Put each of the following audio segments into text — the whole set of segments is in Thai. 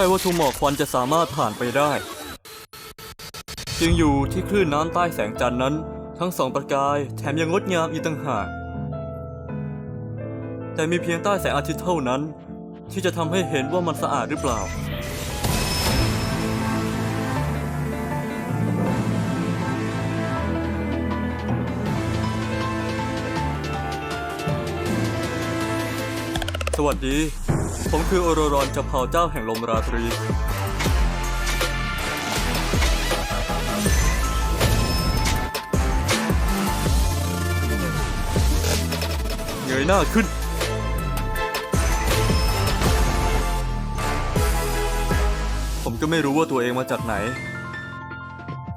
ช่ว่าทุ่งหมอกควันจะสามารถผ่านไปได้ จึงอยู่ที่คลื่นน้ำใต้แสงจันทร์นั้น ทั้งสองประกายแถมยังงดงามอีกต่างหาก แต่มีเพียงใต้แสงอาทิตย์เท่านั้น ที่จะทำให้เห็นว่ามันสะอาดหรือเปล่าสวัสดี ผมคือโอโรรอนจะเผาเจ้าแห่งลมราตรี เงยหน้าขึ้น ผมก็ไม่รู้ว่าตัวเองมาจากไหน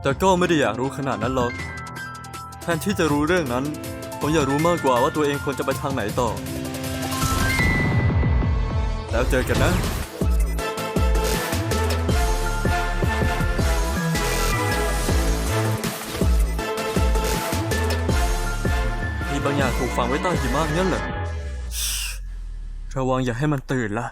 แต่ก็ไม่ได้อยากรู้ขนาดนั้นหรอก แทนที่จะรู้เรื่องนั้น ผมอยากรู้มากกว่าว่าตัวเองควรจะไปทางไหนต่อ แล้วเจอกันนะมีบางอย่างถูกฝังไว้ใต้หิมะงั้นเหรอระวังอย่าให้มันตื่นล่ะ